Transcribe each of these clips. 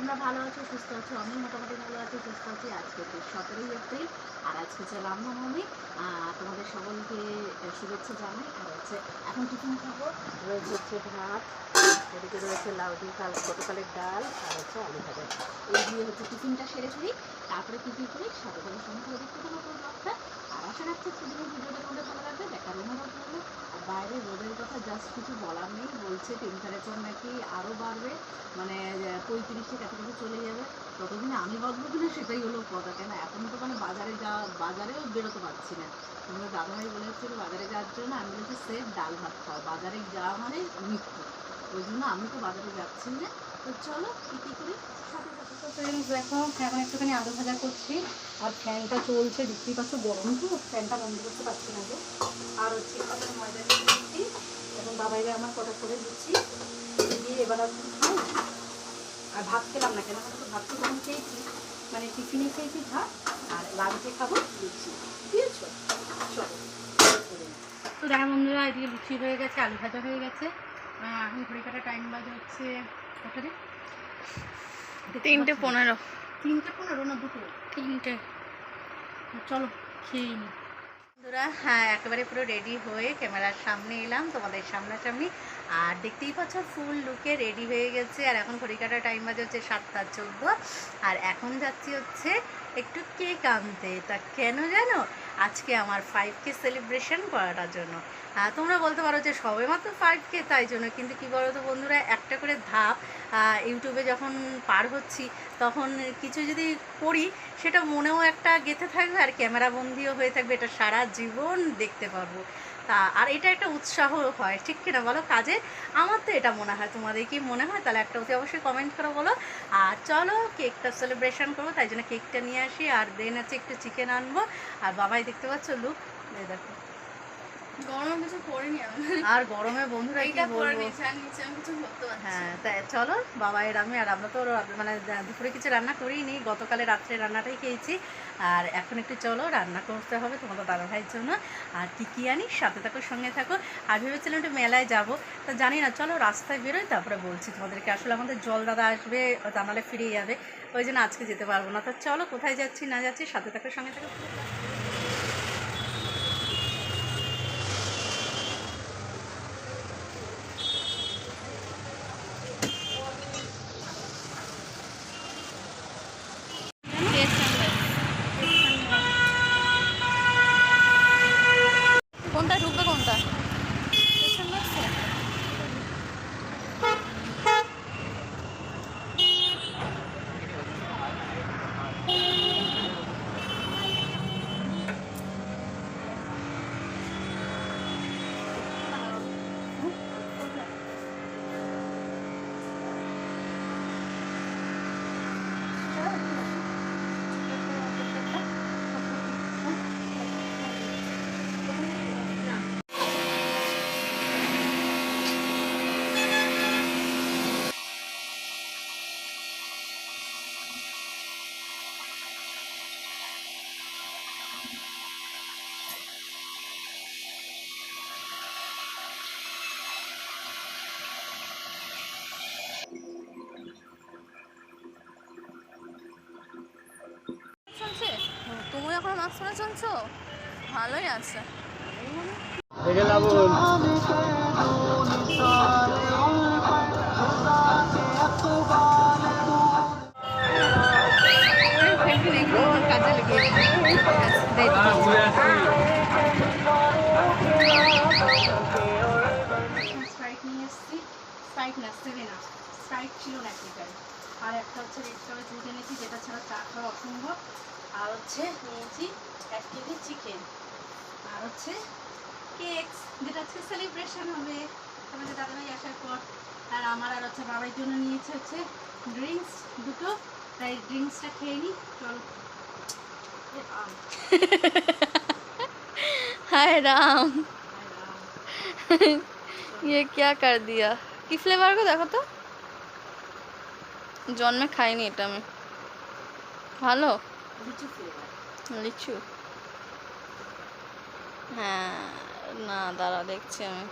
তোমরা ভালো আছো, সুস্থ আছো? আমি মোটামুটি ভালো আছি, সুস্থ আছি। আজকে তো সতেরোই এপ্রিল, আর আজকে হচ্ছে রামনবমী। তোমাদের সকলকে শুভেচ্ছা জানাই। আর হচ্ছে এখন টিফিন খাব। রয়েছে হচ্ছে ভাত, এদিকে রয়েছে লাউ দিয়ে কাল গতকালের ডাল, আর হচ্ছে আলু ভাজা। এই দিয়ে হচ্ছে টিফিনটা সেরে ফেলি। তারপরে কী কী করি সাথে সঙ্গে দেখতে পুরো ব্লগটা আশা রাখছি পুরো ভিডিওটা তোমাদের ভালো লাগবে, দেখার অনুরোধ করব আর বাইরে রোদের কথা জাস্ট কিছু বলার নেই, বলছে টেম্পারেচার নাকি আরও বাড়বে মানে পঁয়ত্রিশে কাছাকাছি চলে যাবে। ততদিনে আমি বাঁচবো কিনা সেটাই হলো কথা কেন এখন তো মানে বাজারে যাওয়া বাজারেও বেরোতে পারছি না। তোমাদের দাদাভাই বলে হচ্ছিল বাজারে যাওয়ার জন্য আমি বলেছি, সেফ ডাল ভাত খাও। বাজারে যাওয়া মানে মৃত্যু ওই জন্য আমি তো বাজারে যাচ্ছি না। চলো একটুখানি আলু ভাজা করছি। আর ফ্যানটা চলছে গরম ফ্যানটা বন্ধ করতে পারছি না আর হচ্ছে করে দিচ্ছি দিয়ে এবার আর না কেন? তো খেয়েছি। মানে টিফিনে খেয়েছি ভাত, আর লাঞ্চে খাব তো দেখা বন্ধুরা, এদিকে লুচি হয়ে গেছে, আলু ভাজা হয়ে গেছে। এখন ঘড়ি কাটা টাইম বাজে হচ্ছে তিনটে পনেরো। তিনটে পনেরো না দুটো? তিনটে। চলো খেয়ে নি। বন্ধুরা হ্যাঁ একেবারে পুরো রেডি হয়ে ক্যামেরার সামনে এলাম তোমাদের সামনাসামনি। আর দেখতেই পাচ্ছ ফুল লুকে রেডি হয়ে গেছে। আর এখন ঘড়ি কাটা টাইম বাজে হচ্ছে সাতটা চোদ্দ। আর এখন যাচ্ছি হচ্ছে একটু কেক আনতে। তা কেন জানো? আজকে আমার ফাইভ কে সেলিব্রেশন করাটার জন্য। তোমরা বলতে পারো যে সবে মাত্র ফাইভ কে, তাই জন্য। কিন্তু কি বলো তো বন্ধুরা, একটা করে ধাপ ইউটিউবে যখন পার হচ্ছি, তখন কিছু যদি করি, সেটা মনেও একটা গেঁথে থাকবে আর ক্যামেরা বন্দিও হয়ে থাকবে। এটা সারা জীবন দেখতে পারব। তা, আর এটা একটা উৎসাহ হয়, ঠিক কিনা বলো? কাজে আমার তো এটা মনে হয়। তোমাদের কি মনে হয়? তাহলে একটা অতি অবশ্যই কমেন্ট করো বলো। আর চলো কেকটা সেলিব্রেশন করব, তাই জন্য কেকটা নিয়ে আসি। আর দেন আছে একটু চিকেন আনব। আর বাবাই দেখতে পাচ্ছ লুক দেখো। গরম কিছু করিনি আর গরমে বন্ধুরা কি বলব। হ্যাঁ তাই চলো বাবা এর আমি আর আমরা তো মানে দুপুরে কিছু রান্না করিনি গতকালে রাত্রে রান্নাটাই খেয়েছি। আর এখন একটু চলো রান্না করতে হবে তোমাদের দাদা ভাইয়ের জন্য। আর কী কী আনি সাথে থাকো সঙ্গে থাকো। আর ভেবেছিলাম একটু মেলায় যাব তো জানি না চলো রাস্তায় বেরোই তারপরে বলছি তোমাদেরকে। আসলে আমাদের জল দাদা আসবে তা নাহলে ফিরে যাবে। ওই জন্য আজকে যেতে পারব না। তো চলো কোথায় যাচ্ছি না যাচ্ছি সাথে থাকো সঙ্গে থাকো। এখন চলছো? ভালোই আছে। কাজে স্প্রাইট নিয়ে এসেছি। স্প্রাইট না সেভেন আপ স্প্রাইট ছিল না আর একটা হচ্ছে রেড কালার দুধ এনেছি যেটা ছাড়া চা খাওয়া অসম্ভব আর হচ্ছে নিয়েছি এক কেজি চিকেন আর হচ্ছে কেক যেটা আজকে সেলিব্রেশন হবে আমাদের দাদাভাই আসার পর আর আমার আর হচ্ছে বাবার জন্য নিয়েছে হচ্ছে ড্রিঙ্কস দুটো তাই ড্রিঙ্কসটা খেয়ে নিই চলো এ আম, हाय राम আয় রাম। ये क्या कर दिया কি ফ্লেভার গো দেখো তো জন্মে খাইনি এটা আমি ভালো লিচু লিচু? হ্যাঁ না দাঁড়া দেখছি আমি।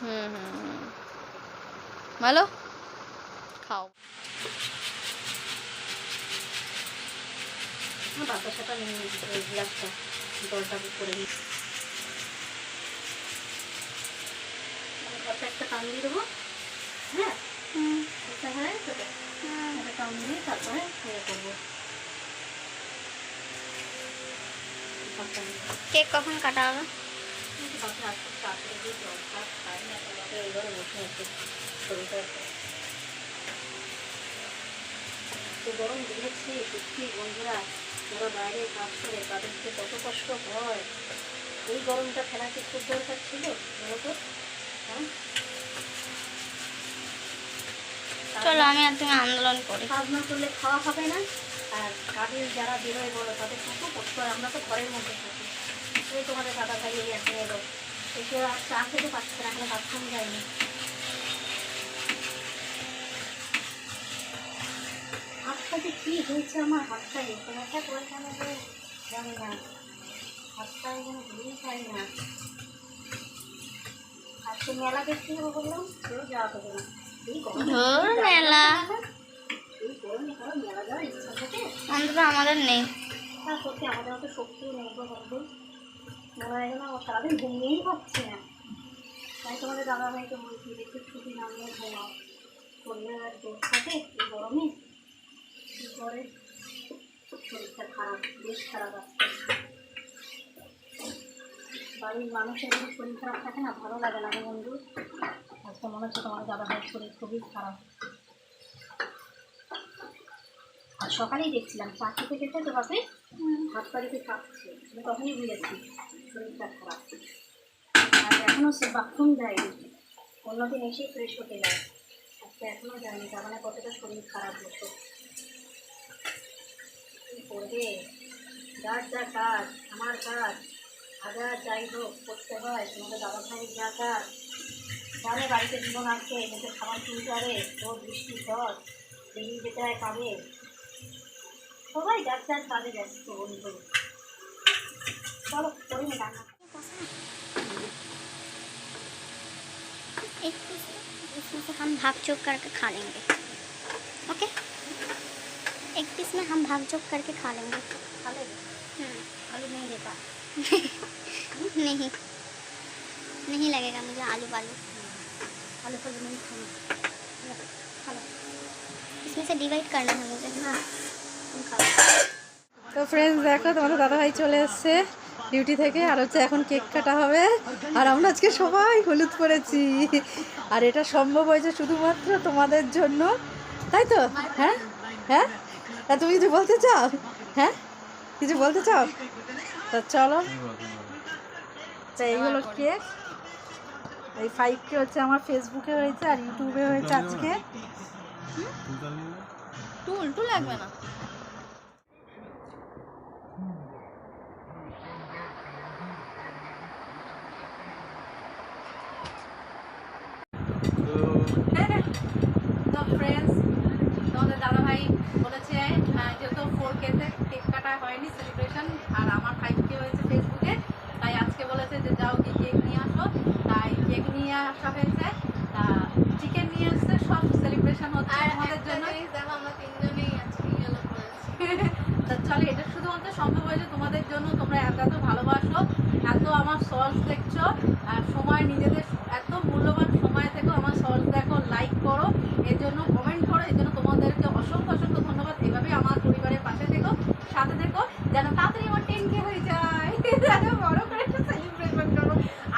হুম হুম হুম। ভালো? খাও। বাতাসাটা নিয়ে নিচ্ছি গ্লাসটা জলটা করে নিই। একটা টান দিয়ে দেবো হ্যাঁ এটা হ্যাঁ তোকে একটা দিয়ে তারপরে ইয়ে করব। কেক কখন কাটা হবে? তো গরম দিয়েছি সত্যি বন্ধুরা যারা বাইরে কাজ করে তাদের যে কত কষ্ট হয় এই গরমটা ফেলা কি খুব দরকার ছিল বলো তো হ্যাঁ? চলো, আমি আর আন্দোলন করি। না করলে খাওয়া হবে না। আর কাজের যারা বেরোয় বলো, তাদের কত কষ্ট হয়। আমরা তো ঘরের মধ্যে থাকি। এই তোমাদের দাদা ভাই এখন এলো। এসে আর চা খেতে পারছে না, এখন বাথরুম যায়নি। হাতটা যে কী হয়েছে আমার হাতটা এখানেটা কোনখানে যে জানি না। হাতটা এখানে ঘুরেই পাই না। আজকে মেলা দেখতে যাব বললাম, কেউ যাওয়া হবে না। ধুর মেলা অন্তত আমাদের নেই। তা সত্যি, আমাদের অত শক্তিও নেই গো বন্ধু। হয় সারাদিন ঘুমিয়েই পাচ্ছি না। তাই তোমাদের দাদা ভাইকে বলছি যে একটু ছুটি আর জোর থাকে, এই গরমে। কী করে? শরীরটা খারাপ, বেশ খারাপ আসছে বাড়ির মানুষের শরীর খারাপ থাকে না? ভালো লাগে না বন্ধু। আজকে মনে হচ্ছে তোমার দাদা ভাইয়ের শরীর খুবই খারাপ। আর সকালেই দেখছিলাম চা খেতে খেতে তো বাপে হাত পাড়িতে কাঁপছে আমি তখনই বুঝেছি শরীরটা খারাপ। আর এখনও সে বাথরুম দেয়নি অন্যদিন এসেই ফ্রেশ হতে যায়। আজকে এখনও যায়নি, তার মানে কতটা শরীর খারাপ হতো করবে? যার যা কাজ, আমার কাজ। হাজার যাই হোক, করতে হয়, তোমাদের দাদা ভাইয়ের যা কাজ। জানে বাড়িতে জীবন আছে মুখে খাবার তুলতে হবে রোদ বৃষ্টি ঝড় বেরিয়ে যেতে হয় কাজে সবাই যার যার কাজে ব্যস্ত বন্ধু চলো করি না রান্না एक पीस इसमें से हम भाग चौक करके खा लेंगे ओके एक पीस में हम भाग चौक करके खा लेंगे খালে हम्म, আলু নেই দেতা नहीं नहीं लगेगा मुझे आलू बालू আলু ফালু নেই খানো খালো इसमें से डिवाइड करना है मुझे না তুমি খাও তো ফ্রেন্ডস দেখো তোমাদের দাদাভাই চলে এসছে ডিউটি থেকে আর হচ্ছে এখন কেক কাটা হবে আর আমরা আজকে সবাই হলুদ পরেছি আর এটা সম্ভব হয়েছে শুধুমাত্র তোমাদের জন্য তাই তো হ্যাঁ হ্যাঁ তা তুমি কিছু বলতে চাও হ্যাঁ কিছু বলতে চাও তা চলো তা এই হলো কেক এই ফাইভকে হচ্ছে আমার ফেসবুকে হয়েছে আর ইউটিউবে হয়েছে আজকে। টুল টুল লাগবে না? তো ফ্রেন্ডস তোমাদের দাদাভাই বলেছে যেহেতু ফোর কেতে কেক কাটা হয়নি সেলিব্রেশন আর আমার ফাইভ কে হয়েছে ফেসবুকে তাই আজকে বলেছে যে যাও কি কেক নিয়ে আসো তাই কেক নিয়ে আসা হয়েছে। চিকেন নিয়ে আসছে সব সেলিব্রেশন হচ্ছে আমাদের জন্য। আমরা তিনজনেই আজকে চলো এটা শুধুমাত্র সম্ভব হয়েছে তোমাদের জন্য তোমরা এত এত ভালোবাসো এত আমার সলস দেখছ আর সময় নিজেদের এত মূল্যবান সময় থেকে আমার সলস দেখো লাইক করো এর জন্য কমেন্ট করো এর জন্য তোমাদেরকে অসংখ্য অসংখ্য ধন্যবাদ। এভাবেই আমার পরিবারের পাশে থেকো সাথে থেকো যেন তাড়াতাড়ি আমার টেন কে হয়ে যায় যেন বড় করে একটা সেলিব্রেশন করব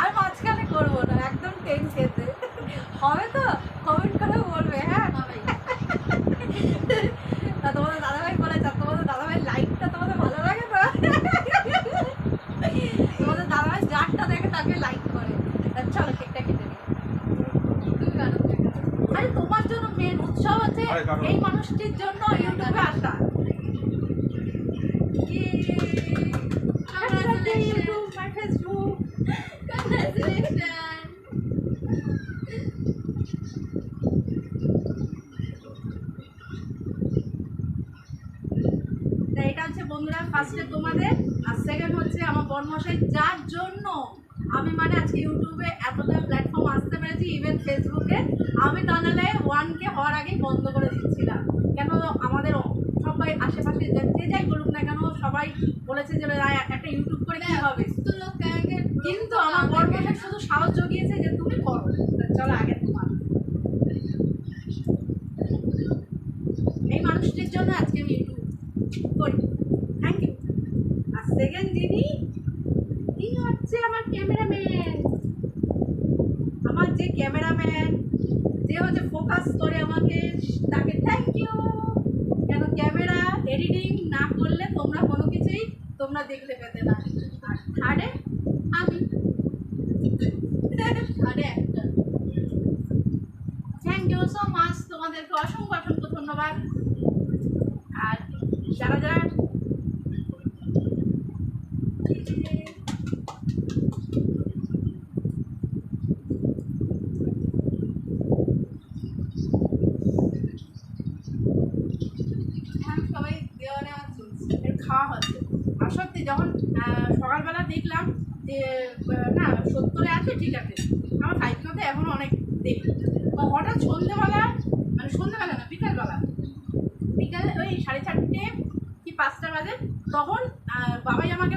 আর মাঝখানে করব না একদম টেন কেতে হবে তো কমেন্ট করে বলবে হ্যাঁ তা তোমাদের দাদাভাই বলেছে আর তোমাদের দাদাভাই লাইকটা তোমাদের ভালো লাগে তো তোমাদের দাদাভাই যারটা দেখে তাকে লাইক করে তা চলো কেকটা কেটে নিই তুমি গান আরে তোমার জন্য মেন উৎসব হচ্ছে আরে কারণ- এই মানুষটির জন্য ইউটিউবে আসা ইউটিউব মাই ফেসবুক কংগ্রেচুলেশন তা এটা হচ্ছে বন্ধুরা ফার্স্টে তোমাদের আর সেকেন্ড হচ্ছে আমার বর্মশাই যার জন্য আমি মানে আজকে ইউটিউবে এতটা প্ল্যাটফর্ম আসতে পেরেছি ইভেন ফেসবুকে আমি তা নাহলে ওয়ান কে হওয়ার আগেই বন্ধ করে দিচ্ছিলাম। কেন আমাদের সবাই আশেপাশে যে যাই বলুক না কেন সবাই বলেছে যে "রায়, একটা ইউটিউব করে কি হবে? কিন্তু আমার বর্মশাই শুধু সাহস জগিয়েছে যে তুমি করো। চলো আগে তোমার এই মানুষটির জন্য আজকে আমি ইউটিউব করি থ্যাংক ইউ আর সেকেন্ড দিদি তিনি হচ্ছে আমার ক্যামেরাম্যান আমার যে ক্যামেরাম্যান যে হচ্ছে ফোকাস করে আমাকে, তাকে থ্যাংক ইউ কেন ক্যামেরা এডিটিং না করলে তোমরা কোনো কিছুই তোমরা দেখতে পেতে না। আর থার্ডে আমি। থার্ডে একটা। থ্যাংক ইউ সো মাচ তোমাদেরকে অসংখ্য অসংখ্য ধন্যবাদ। আর যারা যারা হ্যাঁ, সবাই দেওয়া নেওয়া চলছে এর খাওয়া হচ্ছে আর সত্যি যখন আহ, সকালবেলা দেখলাম যে আহ, না সত্তরে আছে ঠিক আছে আমার সাইকেলতে এখন অনেক দেখি হঠাৎ সন্ধ্যেবেলা মানে সন্ধ্যেবেলা না, বিকালবেলা। বিকাল ওই সাড়ে চারটে কি পাঁচটা বাজে, তখন বাবাই আমাকে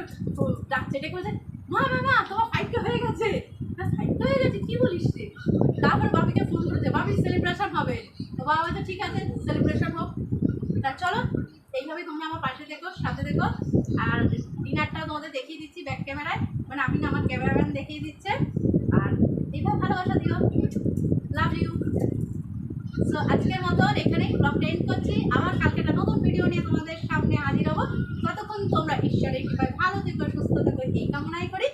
ডাকছে, ডেকে বলছে, মা মা তোমার ফাইটটা হয়ে গেছে। ফাইটটা হয়ে গেছে? কি বলিস রে? তারপর বাবিকে ফোন করেছে বাবি সেলিব্রেশন হবে। তো বাবা বলছে, ঠিক আছে সেলিব্রেশন হোক। তা চলো, এইভাবে তুমি আমার পাশে দেখো সাথে দেখো আর ডিনারটা তোমাদের দেখিয়ে দিচ্ছি ব্যাক ক্যামেরায় মানে আপনি আমার ক্যামেরাম্যান দেখিয়ে দিচ্ছে আর এইভাবে ভালোবাসা দিও লাভ ইউ সো আজকের মতন এখানেই ব্লগটা এন্ড করছি। আবার কালকে একটা নতুন ভিডিও নিয়ে তোমাদের সামনে হাজির হব। ততক্ষণ তোমরা ঈশ্বরের কৃপায় ভালো থেকো, সুস্থ থেকো, এই কামনাই করি।